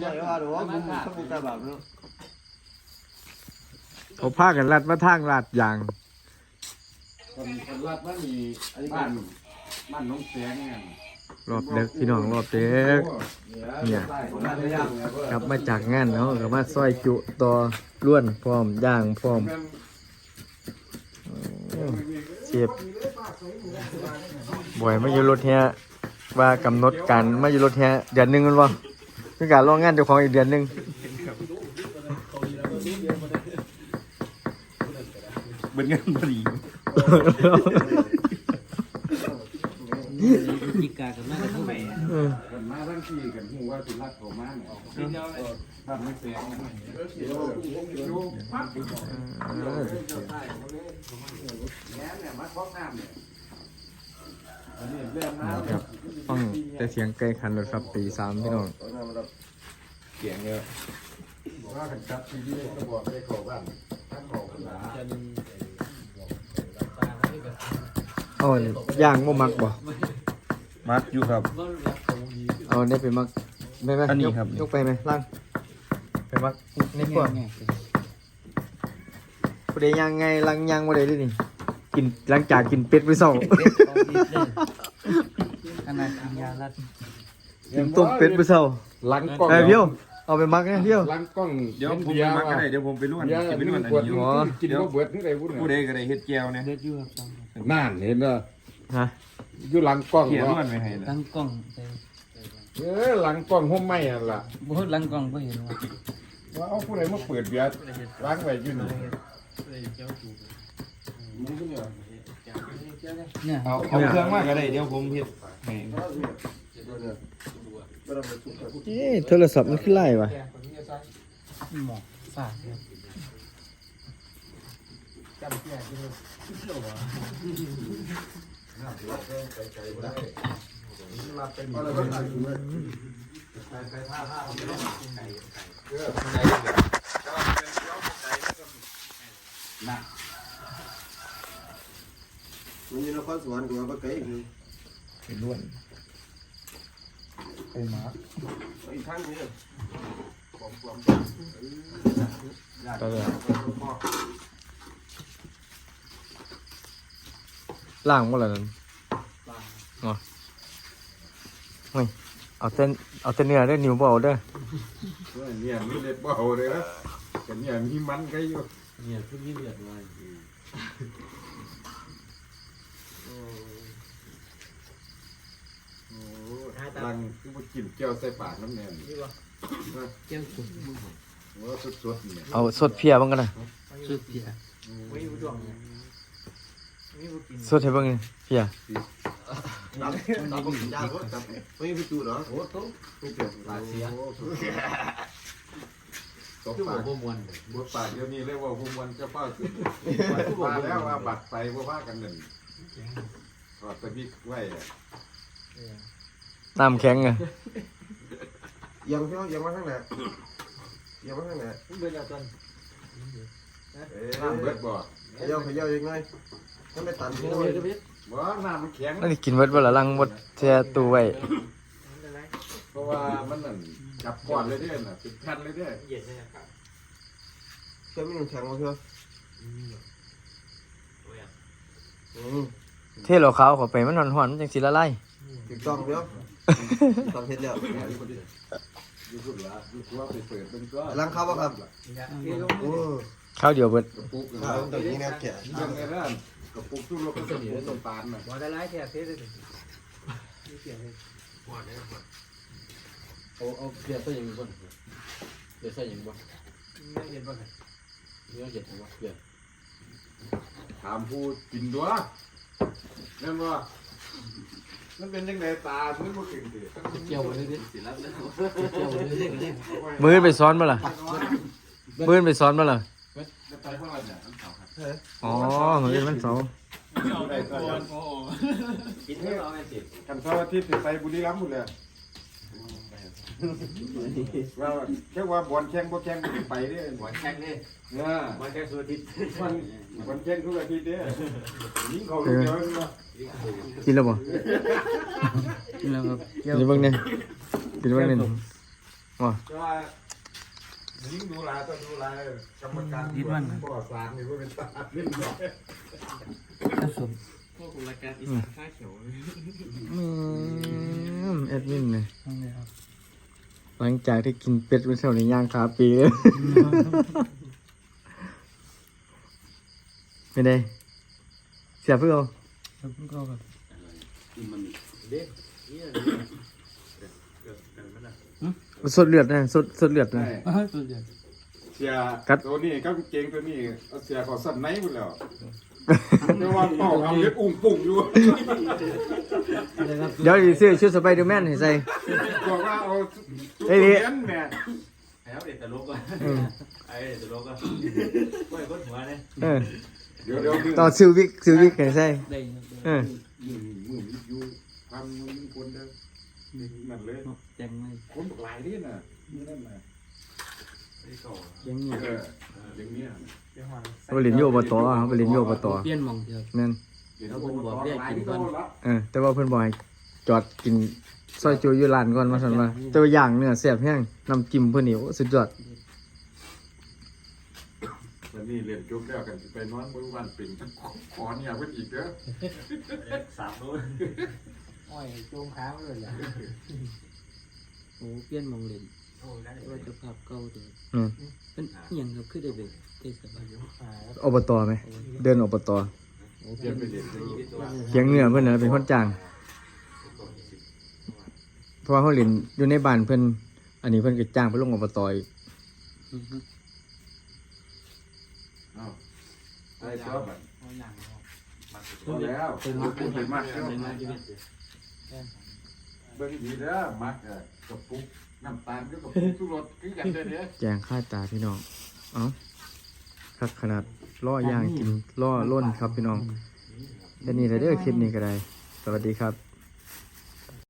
ใหญ่ว่าหรือว่าบุ้งข้าบุ้งตาแบบเนาะเขาพากันลัดมาทางลัดยางคนคนรัดว่ามีไอ้บ้านบ้านน้องแสงเนี่ยรอบเด็กพี่น้องรอบเด็กเนี่ยกลับมาจากงานเนาะกลับมาซอยจุต่อล้วนพร้อมย่างพร้อมเสียบบ่อยไมาอยู่รถแฮะว่ากำหนดการไมาอยู่รถแฮะเดือนหนึ่งมันบ่ คือการรองงานเจ้าของอีกเดือนหนึงเบิ้งเงินพอดีจิกากันมากทั้งแม่เออกันมาทั้งที่กันหูว่าสิรักเขามาเนี่ยบ้านน้องแสงอยู่ปั๊บเนี่ยมาครอบน้ำเนี่ยอั นนี้เรื่องน้ำครับฟังแต่เสียงไกลคันรถครับตีสามพี่น้องเสียงเยอะว่ากันจับทีวีก็บอกได้เขาบ้านทั้งเขาขนาดเอาอันนี้ย่างบ่มักบ่มัดอยู่ครับ เอาเนี่ยไปมักไปไหมอันนี้ยกครับยกไปไหมล่างไปมักนี่พวกผู้ใดย่างไงลังย่างบ่ได้เลยนี่ กินหลังจากกินเป็ดไปเศร้าขนาดกินยาลัดกินต้มเป็ดไปเศร้าหลังกล้องเอ้ยเพียวเอาไปมักนะเพียวหลังกล้องเดี๋ยวผมไปมักก็ได้เดี๋ยวผมไปล้วนเดี๋ยวกินไปล้วนอันขวดนี้อยู่อ๋อกินก็เบิดนี่ไงพูดผู้ใดก็ได้เฮ็ดแก้วเนี่ยเลือดอยู่ครับสองนั่นเห็นเนอะฮะอยู่หลังกล้องเขียนเนาะล้วนไปให้นะตั้งกล้องเออหลังกล้องห้มไม่อะล่ะบ่หลังกล้องบ่เห็นว่าว่าเอาผู้ใดมาเปิดเบียร์ล้างไว้อยู่นี่ เนี่ยเอาเอาเครื่องมากก็ได้เดี๋ยวผมเฮ็ดให้เอ๊ะโทรศัพท์มันขึ้นไล่วะหมอกฝาดเนี่ย มันอยู่นครสวรรค์กูว่าไปไกลอยู่ไปล้วนอีกครั้งนี้ต่อเลยล่างบ่ล่ะนั่นอ๋อเฮ้ยเอาเต้นเอาเต้นเนื้อเด้อนิ้วบ่เอาเด้อเนี่ยมีเล็บเบาเลยนะแต่เนี่ยมีมันก็อยู่เนี่ยคือมีเลือดไว้ โอ้หลั งคือมากินแก้วใส่ปากน้ำแน่นแก้วสุดว่าสดๆเนี่ยเอาสดเพียบ้างกันนะสุดเพียสดให้เบ้างนี่เพียตามตามผมกินยาก็จับไม่มีตู้เหรอโอ้ตู้ตู้เปลี่ยนปากเสียตบปากบ่ม่วนบทปากเดี๋ยวนี้เรียกว่าภูมิวันเจ้าป้าขึ้นมาแล้วว่าบัตรไปว่าว่ากันหนึ่งกอดตะบิกไว้อะ น้ำแข็งอะยังพี่น้องยังมาข้างไหนยังมาข้างไหนเบิ่งแล้วตอนเอ้ยน้ำเบิดบ่ขย่าขย่ายังไงถ้าไม่ตันพี่น้องบ่น้ำมันแข็งนั่นนี่กินเบิดบ่ล่ะลังบดแช่ตู้ไว้เพราะว่ามันนั่นจับก้อนเลยเด้อน่ะเป็นแผ่นเลยเด้อเย็นเลยครับเชื่อไม่มีแข็งมาเชื่ออืมเทเหล้าขาวเข้าไปมันหอนๆมันจังสิละลายถูกต้องเดี๋ยว ต้องเฮ็ดแล้วอยู่สุดละอยู่ตัวไปเปิดเป็นก็ล้างข้าวป่ะครับโอ้ข้าวเดียวเบิดกระปุกข้าวตรงนี้นะแกะยังไงนั่นกระปุกตู้รถกระปุกน้ำตาลน่ะบ่ได้หลายแท้เท่เลยเอาเอาเกลือใส่ยังบ่เกลือใส่ยังบ่ไม่เห็นบ่ครับเนื้อเห็ดบ่เกลือถามผู้กินตัวนั่นว่า มันเป็นยังไงตามันบ่กินดิเกี่ยวเลยดิสิรับแล้วเกี่ยวเลยดิมื้อไปซ้อนบ่ล่ะมื้อไปซ้อนบ่ล่ะจะไปเท่าไหร่เนี่ยน้ำขาวครับอ๋อมื้อมันเสาร์ได้ก็ยังกินไม่เอาแม่สิกันเสาร์อาทิตย์สิไปบุรีรัมย์หมดเลย ว่าแค่ว่าบอลแข่งบ่แข่งบ่ได้ไปเด้อหัวแข็งเลยเออหัวแข็งสุดทิศมันบอลแข่งทุกอาทิตย์เด้อยิงเขาลูกเดียวเนาะกินแล้วบ่กินแล้วครับกินเบิ่งเนี่ยกินเบิ่งเนี่ยว่าก็ว่ายิ่งดูแลต้องดูแลกรรมการบ่อสารนี่ก็เป็นตาเล่นน้อยพวกรายการอีสานข้าเขียวอืมแอดมินเลย หลังจากที่กินเป็ดเป็นเท่าในย่างขาปีเลยไม่ได้เสียเพื่อเอาเด็กเนี่ยเกิดกันมั้ยล่ะสดเลือดนะสดสดเลือดนะเสียกัดตัวนี้ก็เก่งตัวนี้เอาเสียขอสั่นไหนหมดแล้วไม่ว่าเป่าทำเล็บอุ้งปุ่งอยู่ เดี๋ยวสิซื้อชุดสไปเดอร์แมนให้ใส่บอกว่าเอา เอ้ยนี่เลี้ยนแม่แล้วเด็กตลกอะอืมไอ้เด็กตลกอะก้อยก้นหัวเนี่ยเออเดี๋ยวเดี๋ยวคือต่อซื้อวิกซื้อวิกให้ใส่เออมือมืออยู่ทำมือคนเด้อนั่นเลยแจ้งเลยคนบอกหลายนี่น่ะนี่นั่นน่ะยังเงียบเอออย่างเนี้ยเขาไปเรียนโยอบตเขาไปเรียนโยอบตเปลี่ยนมองเดียวแม่นแล้วผมบอกเรียกกินก่อนเออแต่ว่าเพิ่นบอกให้จอดกิน ซอยจูอยู่ร้านก่อนมาซั่นว่าแต่ว่าอย่างเนื้อแซ่บแห้งน้ำจิ้มเพิ่นนี่โอ้สุดยอดแล้วนี่เรียนจบแล้วกันสิไปนอนมื้อวันเป็นขอเนี่ยเพิ่นอีกเด้อสามรู้อ้อยโจมขาเลยอย่างโอ้เปลี่ยนมองเล่นว่าจะภาพเก่าเด้ออืมเป็นอย่างเราคือได้เด็กเทศบาลอบตไหมเดินอบตโอ้เปลี่ยนไปเด็กเคียงเนื้อเพิ่นน่ะเป็นคนจ้าง เพราะว่าเขาเรียนอยู่ในบ้านเพิ่นอันนี้เพิ่นก็จ้างไปลงอบตอีกอ้าวได้จอบบัดเอาอย่างเนาะพอแล้วเป็นมาเป็นเป็นมามักเป็นมาชีวิตเบิ่งดีเด้อมักอะกับปุ๊กน้ำตาลก็กับปุ๊กทุกรสคือกันเด้อเด้อแจงค่าตาพี่น้องเอ้าคักขนาดล่อย่างกินล่อล้นครับพี่น้องแค่นี้แหละเด้อคลิปนี้ก็ได้ สวัสดีครับ